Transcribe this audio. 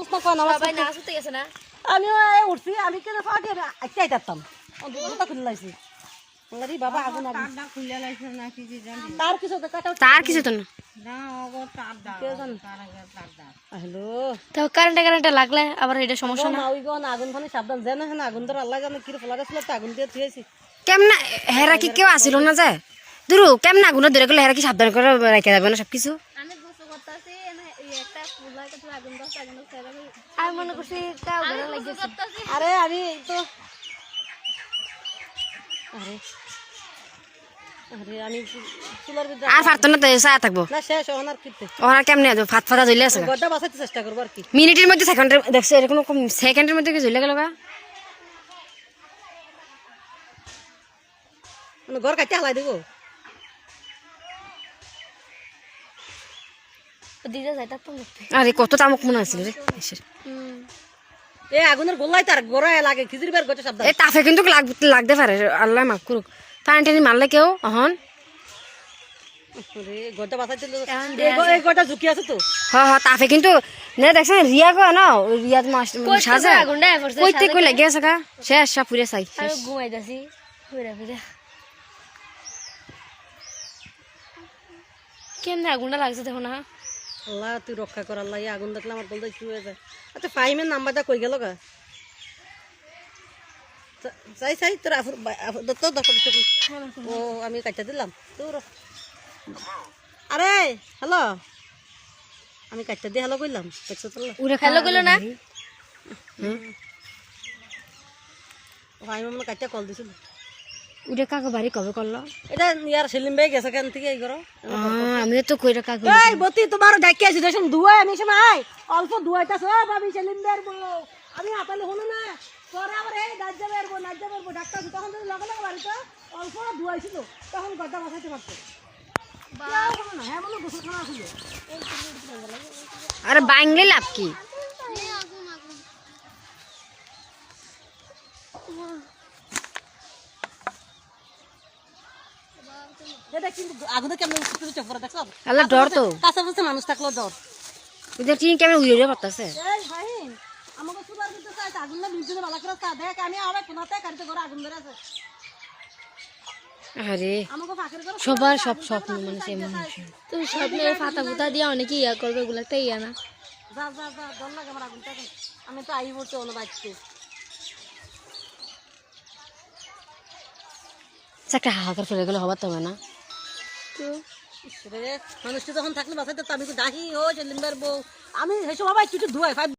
মানুষ না কয় নামাজ সবাই পড়তে। নাচ গেছে না? আমিও উঠছি আমি কেন পাটি আমি আইতে আইতাম জুতা খুলে লাইছি। বাবা আগুন আগুন। খুলে লাইছে না কি জানি। তার কিছু তো কাটা তার কিছু তো না। না অগো তার দাও কে জানে? তার আগে তার দাও হ্যালো। তো কারেন্টে কারেন্টে লাগলে আবার এটা সমস্যা না? মাউই গন আগুন ফানি সাবধান। জানে হ্যাঁ আগুন ধর আল্লাহ জানে কি ফলা গেছিল তো আগুন দিয়ে থুয়েছি কেমন? হেরা কি কেউ আসিল না যে? দুরু কেমন আগুন ধরে গেলে হেরা কি সাবধান করে রেখে যাবে না সবকিছু আমি গোসল করতেছি একটা ফুলার কাছে আগুন দশ আগুন দশ আমি মনে করছি আরে আমি তো আরে। মিনিটের মধ্যে দেখছ এরকম সেকেন্ডের মধ্যে কি জ্বলে গেল মানে ঘর কাটতে হালাই দেবো। আরে কত তামুক মনে আছিল রে। এ আগুনের গোল্লাই তার গোড়ায় লাগে খিচুড়ি বের করতে সাবধান। এই তাফে কিন্তু লাগ- লাগতে পারে আল্লাহ মাফ করুক। পানি টানি মারলে কেউ অহন। তাফে কিন্তু নে দেখছেন রিয়া কয় না? ওই রিয়া তোমার সাজে। আগুনটা পড়ছে কইতে কই লাগে আছে গা? শেষ সব পুরে চাই ফিরা। কেমনে আগুনটা লাগছে দেখো না আল্লাহ তুই রক্ষা কর আল্লাহ আগুন দেখলে আমার বলতে একটু হয়ে যায়। আচ্ছা ফাইমের নাম্বারটা কই গেল গা? চাই চাই তোর আফুর ও আমি কাটতে দিলাম। তোর আরে হ্যালো? আমি কাটতে দিয়ে হ্যালো কইলাম। দেখছ তো উড়ে হ্যালো কইলো না? ফাইমে মানে কাটতে কল দিছিল। উড়ে কাকে বাড়ি কবে করল? এটা ইয়ার সেলিম ভাই গেছে কেন থেকে এই করো আমি তো কইরা কাকে এই বতি তোমার ডাকি আছি দেখুন দুয়াই আমি সময় অল্প দুয়াইতাছ ভাবি সেলিম ভাইয়ের বউ আমি আপালে হলো না। পরে আবার এই দাজ্জা বেরবো নাজ্জা বেরবো ডাক্তার তখন যদি লগে লগে বাড়িতে অল্প দুয়াইছিল তখন গদ্দা বসাইতে পারতো। হ্যাঁ বলো আরে বাংলে লাভ কি? এটা কিন্তু আগুনে কেমন উঠতে চোখ করে দেখছ? আল্লাহ ডর তো। কাছে মানুষ থাকল ডর। ওদের টিন কেমন উড়ে উড়ে পড়তাছে এই ফাহিম আমাকে সুপার দিতে চাই আগুন না বিলতে ভালো করে তা দেখ আমি আবার কোনাতে কারিতে করে আগুন ধরে আছে। আরে আমাকে ফাঁকের করে সবার সব স্বপ্ন মানে সে মানুষ তো স্বপ্নে ফাতা ফুতা দিয়ে অনেকে ইয়া করবে ওগুলো একটা ইয়া না। যা যা যা ডর লাগে আমার আগুনটা আমি তো আই পড়তে হলো বাচ্চতে একটা হাহাকার ফেলে গেলে হবার তবে না। মানুষটা যখন থাকলে বাসাতে তো আমি ডাকি, ও সেলিমবার বউ। আমি সেই সময় একটু ধুয়াই